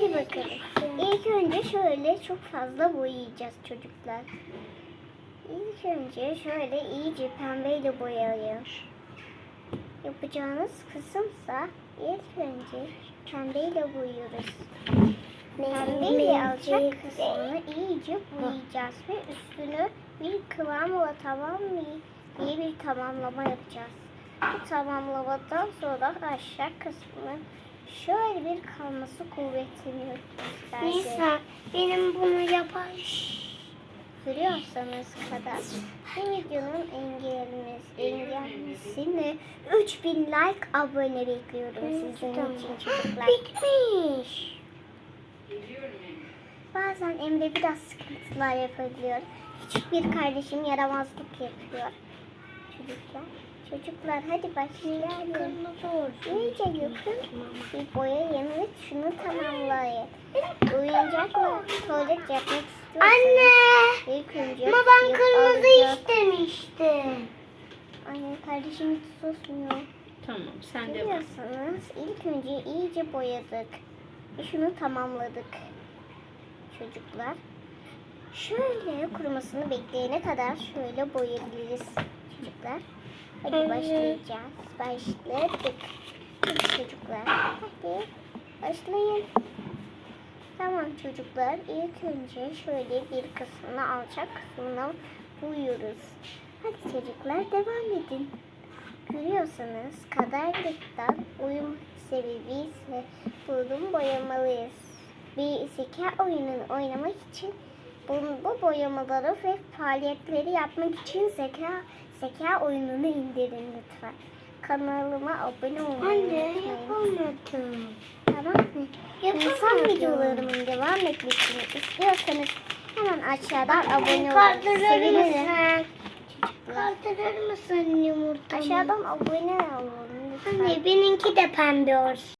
Hadi bakalım. İlk önce şöyle çok fazla boyayacağız çocuklar. İlk önce şöyle iyice pembeyle boyayalım. Yapacağınız kısımsa ilk önce pembeyle boyuyoruz. Pembeyle alacak kısmını iyice boyayacağız ve üstünü bir kıvamla tamam mı diye bir tamamlama yapacağız. Bu tamamlamadan sonra aşağı kısmını şöyle bir kalması kuvvetini gösterecek. Nisa benim bunu yapar. Görüyorsanız kadar bu videonun engelimiz, engellisini 3000 like abone bekliyorum sizin için çocuklar. Bitmiş. Bazen Emre biraz sıkıntılar yapabiliyor. Küçük bir kardeşim yaramazlık yapıyor. Çocuklar, çocuklar hadi başlayalım. Kırmızı olsun. İyice yapın. Bir boyayın ve şunu tamamlayın. Oyuncakla tuvalet yapmak istiyorsanız Anne. ilk önce Ama ben kırmızı alacak- istemiştim. Anne kardeşim hiç susmuyor. Tamam sen de bak. Biliyorsanız ilk önce iyice boyadık. Ve şunu tamamladık. Çocuklar. Şöyle kurumasını bekleyene kadar şöyle boyayabiliriz. Hadi Evet. başlayacağız. Başladık. Hadi çocuklar. Hadi başlayın. Tamam çocuklar. İlk önce şöyle bir kısmını alçak kısmına boyuyoruz. Hadi çocuklar devam edin. Görüyorsanız kadarlıktan uyum sebebi ise bunu boyamalıyız. Bir zeka oyununu oynamak için bu boyamaları ve faaliyetleri yapmak için zeka zeka oyununu indirin lütfen. Kanalıma abone olmayı Anne unutmayın. yapamadım. Tamam mı? İnsan Yapamadım. videolarımın devam etmesini istiyorsanız hemen aşağıdan abone olun. Sevinirim. Kaldırır mısın yumurtamı? Aşağıdan abone olun lütfen. Anne benimki de pembe olsun.